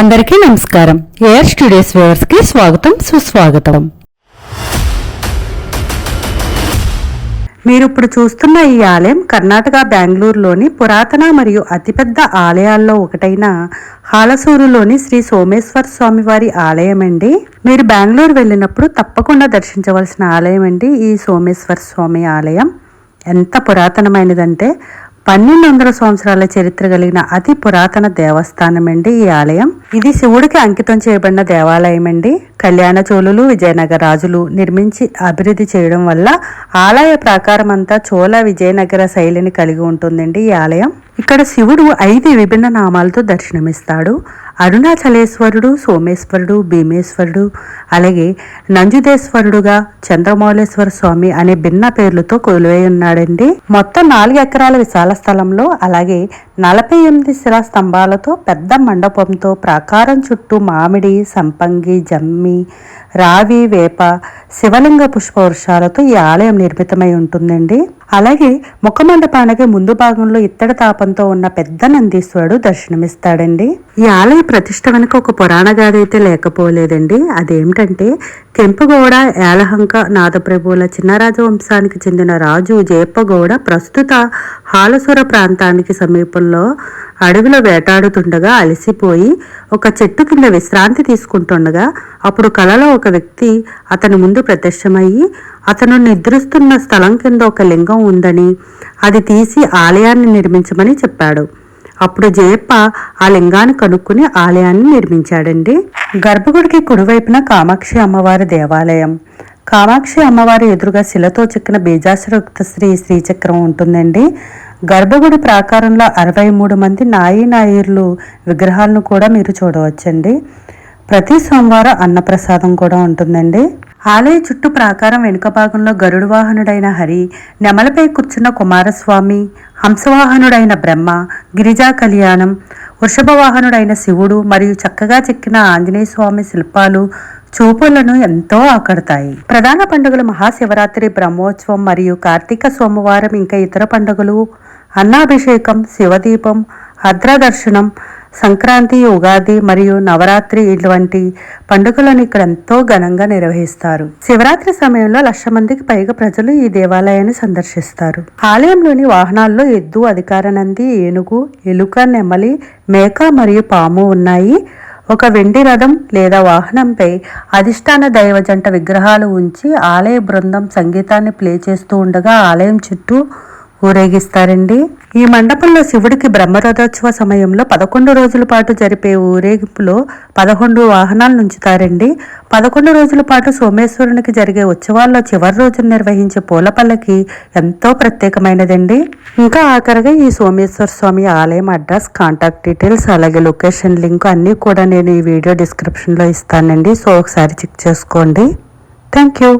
అందరికీ నమస్కారం. Air studios వ్యూవర్స్కి స్వాగతం సుస్వాగతం. మీరు ఇప్పుడు చూస్తున్న ఈ ఆలయం కర్ణాటక బెంగళూరులోని పురాతన మరియు అతిపెద్ద ఆలయాల్లో ఒకటైన హాలసూరులోని శ్రీ సోమేశ్వర స్వామి వారి ఆలయం అండి. మీరు బెంగళూరు వెళ్ళినప్పుడు తప్పకుండా దర్శించవలసిన ఆలయం అండి ఈ సోమేశ్వర స్వామి ఆలయం. ఎంత పురాతనమైనదంటే పన్నెండు వందల సంవత్సరాల చరిత్ర కలిగిన అతి పురాతన దేవస్థానం అండి ఈ ఆలయం. ఇది శివుడికి అంకితం చేయబడిన దేవాలయం అండి కళ్యాణ చోళులు విజయనగర రాజులు నిర్మించి అభివృద్ధి చేయడం వల్ల ఆలయ ప్రాకారం అంతా చోళ విజయనగర శైలిని కలిగి ఉంటుందండి ఈ ఆలయం. ఇక్కడ శివుడు ఐదు విభిన్న నామాలతో దర్శనమిస్తాడు. అరుణాచలేశ్వరుడు సోమేశ్వరుడు భీమేశ్వరుడు అలాగే నంజుదేశ్వరుడుగా చంద్రమౌళేశ్వర స్వామి అనే భిన్న పేర్లతో కొలువై ఉన్నాడండి. మొత్తం నాలుగు ఎకరాల విశాల స్థలంలో అలాగే నలభై ఎనిమిది శిలా స్తంభాలతో పెద్ద మండపంతో ప్రాకారం చుట్టూ మామిడి సంపంగి జమ్మి రావి వేప శివలింగ పుష్పవృక్షాలతో ఈ ఆలయం నిర్మితమై ఉంటుందండి. అలాగే ముఖమండపానికి ముందు భాగంలో ఇత్తడి తాపంతో ఉన్న పెద్ద నందీశ్వరుడు దర్శనమిస్తాడండి. ఈ ఆలయ ప్రతిష్ట వెనుక ఒక పురాణ గాథ అయితే లేకపోలేదండి. అదేమిటంటే కెంపగౌడ ఏలహంక నాదప్రభువుల చిన్నరాజ వంశానికి చెందిన రాజు జయప్పగౌడ ప్రస్తుత హాలసుర ప్రాంతానికి సమీపంలో అడవిలో వేటాడుతుండగా అలసిపోయి ఒక చెట్టు కింద విశ్రాంతి తీసుకుంటుండగా అప్పుడు కలలో ఒక వ్యక్తి అతని ముందు ప్రత్యక్షమయ్యి అతను నిద్రిస్తున్న స్థలం కింద ఒక లింగం ఉందని అది తీసి ఆలయాన్ని నిర్మించమని చెప్పాడు. అప్పుడు జయప్ప ఆ లింగాన్ని కనుక్కుని ఆలయాన్ని నిర్మించాడండి. గర్భగుడికి కుడివైపున కామాక్షి అమ్మవారి దేవాలయం. కామాక్షి అమ్మవారి ఎదురుగా శిలతో చెక్కిన బీజాసురక్త శ్రీ శ్రీచక్రం ఉంటుందండి. గర్భగుడి ప్రాకారంలో అరవై మూడు మంది నాయి నాయర్లు విగ్రహాలను కూడా మీరు చూడవచ్చండి. ప్రతి సోమవారం అన్నప్రసాదం కూడా ఉంటుందండి. ఆలయ చుట్టూ ప్రాకారం వెనుక భాగంలో గరుడు వాహనుడైన హరి నెమలపై కూర్చున్న కుమారస్వామి హంసవాహనుడైన బ్రహ్మ గిరిజా కళ్యాణం వృషభ వాహనుడైన శివుడు మరియు చక్కగా చెక్కిన ఆంజనేయ స్వామి శిల్పాలు చూపులను ఎంతో ఆకడతాయి. ప్రధాన పండుగలు మహాశివరాత్రి బ్రహ్మోత్సవం మరియు కార్తీక సోమవారం ఇంకా ఇతర పండుగలు అన్నాభిషేకం శివదీపం అద్రదర్శనం సంక్రాంతి ఉగాది మరియు నవరాత్రి ఇటువంటి పండుగలను ఇక్కడ ఎంతో ఘనంగా నిర్వహిస్తారు. శివరాత్రి సమయంలో లక్ష మందికి పైగా ప్రజలు ఈ దేవాలయాన్ని సందర్శిస్తారు. ఆలయంలోని వాహనాల్లో ఎద్దు అధికార నంది ఏనుగు ఎలుక నెమలి మేక మరియు పాము ఉన్నాయి. ఒక వెండి రథం లేదా వాహనంపై అధిష్టాన దైవ జంట విగ్రహాలు ఉంచి ఆలయ బృందం సంగీతాన్ని ప్లే చేస్తూ ఉండగా ఆలయం చుట్టూ ఊరేగిస్తారండి. ఈ మండపంలో శివుడికి బ్రహ్మరథోత్సవ సమయంలో పదకొండు రోజుల పాటు జరిపే ఊరేగింపులో పదకొండు వాహనాలు ఉంచుతారండి పదకొండు రోజుల పాటు సోమేశ్వరునికి జరిగే ఉత్సవాల్లో చివరి రోజున నిర్వహించే పూలపల్లకి ఎంతో ప్రత్యేకమైనదండి. ఇంకా ఆఖరిగా ఈ సోమేశ్వర స్వామి ఆలయం అడ్రస్ కాంటాక్ట్ డీటెయిల్స్ అలాగే లొకేషన్ లింక్ అన్నీ కూడా నేను ఈ వీడియో డిస్క్రిప్షన్లో ఇస్తానండి. సో ఒకసారి చెక్ చేసుకోండి. Thank you.